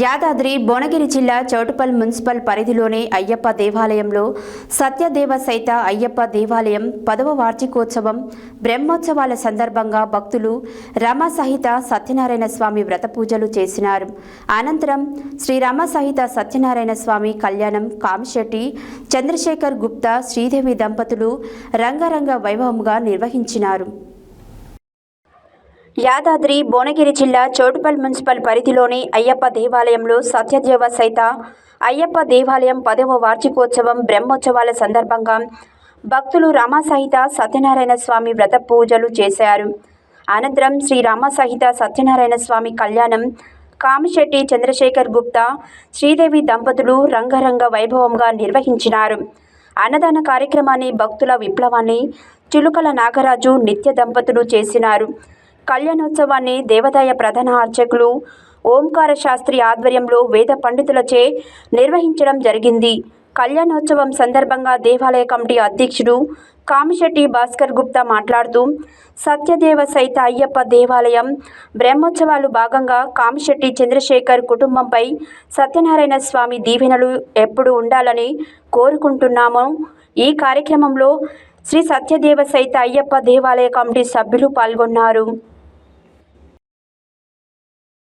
యాదాద్రి భువనగిరి జిల్లా చౌటుపల్ మున్సిపల్ పరిధిలోని అయ్యప్ప దేవాలయంలో సత్యదేవ సైత అయ్యప్ప దేవాలయం పదవ వార్షికోత్సవం బ్రహ్మోత్సవాల సందర్భంగా భక్తులు రమ సహిత సత్యనారాయణ స్వామి వ్రత పూజలు చేసినారు. అనంతరం శ్రీరామ సహిత సత్యనారాయణ స్వామి కళ్యాణం కామిశెట్టి చంద్రశేఖర్ గుప్తా శ్రీదేవి దంపతులు రంగరంగ వైభవంగా నిర్వహించినారు. యాదాద్రి భువనగిరి జిల్లా చోటుపల్ మున్సిపల్ పరిధిలోని అయ్యప్ప దేవాలయంలో సత్యదేవ సైత అయ్యప్ప దేవాలయం పదవ వార్షికోత్సవం బ్రహ్మోత్సవాల సందర్భంగా భక్తులు రామసహిత సత్యనారాయణ స్వామి వ్రత పూజలు చేశారు. అనంతరం శ్రీ రామసహిత సత్యనారాయణ స్వామి కళ్యాణం కామిశెట్టి చంద్రశేఖర్ గుప్తా శ్రీదేవి దంపతులు రంగరంగ వైభవంగా నిర్వహించినారు. అన్నదాన కార్యక్రమాన్ని భక్తుల విప్లవాన్ని చిలుకల నాగరాజు నిత్య దంపతులు చేసినారు. కళ్యాణోత్సవాన్ని దేవాదాయ ప్రధాన అర్చకులు ఓంకార శాస్త్రి ఆధ్వర్యంలో వేద పండితులచే నిర్వహించడం జరిగింది. కళ్యాణోత్సవం సందర్భంగా దేవాలయ కమిటీ అధ్యక్షుడు కామిశెట్టి భాస్కర్ గుప్తా మాట్లాడుతూ సత్యదేవ సైత అయ్యప్ప దేవాలయం బ్రహ్మోత్సవాలు భాగంగా కామిశెట్టి చంద్రశేఖర్ కుటుంబంపై సత్యనారాయణ స్వామి దీవెనలు ఎప్పుడు ఉండాలని కోరుకుంటున్నాము ఈ కార్యక్రమంలో శ్రీ సత్యదేవ సైత అయ్యప్ప దేవాలయ కమిటీ సభ్యులు పాల్గొన్నారు.